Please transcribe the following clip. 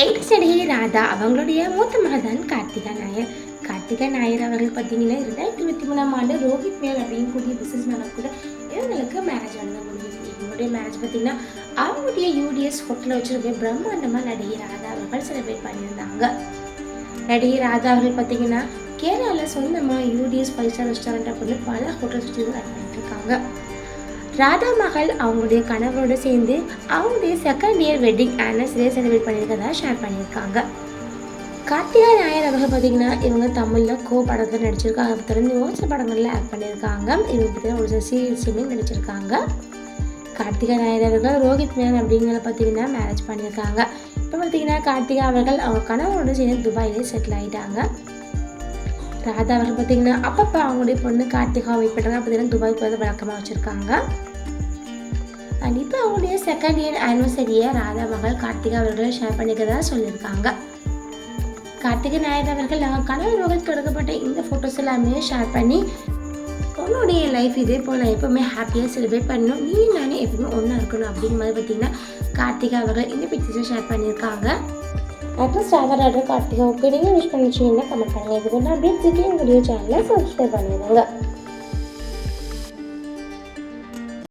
AIDS நடிகை ராதா அவங்களுடைய மூத்த மகதான் கார்த்திகா நாயர். கார்த்திகா நாயர் அவர்கள் பார்த்தீங்கன்னா ரெண்டாயிரத்தி இருபத்தி மூணாம் ஆண்டு ரோஹித் மேல் அப்படின்னு கூடிய பிசினஸ் மேன கூட இவங்களுக்கு மேரேஜ் ஆனது முடிஞ்சது. இவங்களுடைய மேரேஜ் பார்த்தீங்கன்னா அவங்களுடைய யூடிஎஸ் ஹோட்டலில் வச்சுருக்க பிரம்மாண்டமாக நடிகை ராதா அவர்கள் செலிப்ரேட் பண்ணியிருந்தாங்க. நடிகை ராதா அவர்கள் பார்த்தீங்கன்னா கேரளாவில் சொந்தமாக யூடிஎஸ் ஃபைவ் ஸ்டார் ரெஸ்டாரண்ட் அப்படின்னு பல ஹோட்டல்ஸ் வச்சு ரன் பண்ணிட்டு இருக்காங்க. ராதா மகள் அவங்களுடைய கணவரோடு சேர்ந்து அவங்களுடைய செகண்ட் இயர் வெட்டிங் ஆனிவர்சரியை செலிப்ரேட் பண்ணியிருக்கதா ஷேர் பண்ணியிருக்காங்க. கார்த்திகா நாயர் அவர்கள் பார்த்தீங்கன்னா இவங்க தமிழில் கோ படத்தில் நடிச்சிருக்காங்க. தொடர்ந்து ஒரு சில படங்களில் ஆக்ட் பண்ணியிருக்காங்க. இவங்க பார்த்தீங்கன்னா ஒரு சில சீரியல்ஸுமே நடிச்சிருக்காங்க. கார்த்திகா நாயர் அவர்கள் ரோஹித் மேன் அப்படிங்கிற பார்த்தீங்கன்னா மேரேஜ் பண்ணியிருக்காங்க. இப்போ பார்த்தீங்கன்னா கார்த்திகா அவர்கள் அவங்க கணவரோடு சேர்ந்து துபாயிலே செட்டில் ஆகிட்டாங்க ராதா அவர்கள் பார்த்தீங்கன்னா அப்பப்போ அவங்களுடைய பொண்ணு கார்த்திகா வெயிட் பண்ணுறாங்க பார்த்தீங்கன்னா துபாய் போய் வழக்கமாக வச்சுருக்காங்க. அண்ட் இப்போ அவங்களுடைய செகண்ட் இயர் ஆனிவர்சரியை ராதா மகள் கார்த்திகா அவர்களை ஷேர் பண்ணிக்கிறதா சொல்லியிருக்காங்க. கார்த்திகை நாயர் அவர்கள் கணவர் மகள் தொடங்கப்பட்ட இந்த ஃபோட்டோஸ் எல்லாமே ஷேர் பண்ணி உன்னுடைய லைஃப் இதே போல் நான் எப்போவுமே ஹாப்பியாக செலிப்ரேட் பண்ணணும். நீ நானே எப்பவுமே ஒன்றா இருக்கணும் அப்படிங்கிற மாதிரி பார்த்தீங்கன்னா கார்த்திகா அவர்கள் இந்த பிக்சர்ஸை ஷேர் பண்ணியிருக்காங்க. ஆக்ட்ரஸ் ராதா ராடர் கார்த்திகாவுக்கு நீங்கள் விஷ் பண்ணி வச்சிங்கன்னா கமெண்ட் பண்ணுங்கள் இது பண்ணால் அப்படியே சிக்கிங் வீடியோ சேனலை சப்ஸ்கிரைப் பண்ணிடுங்க.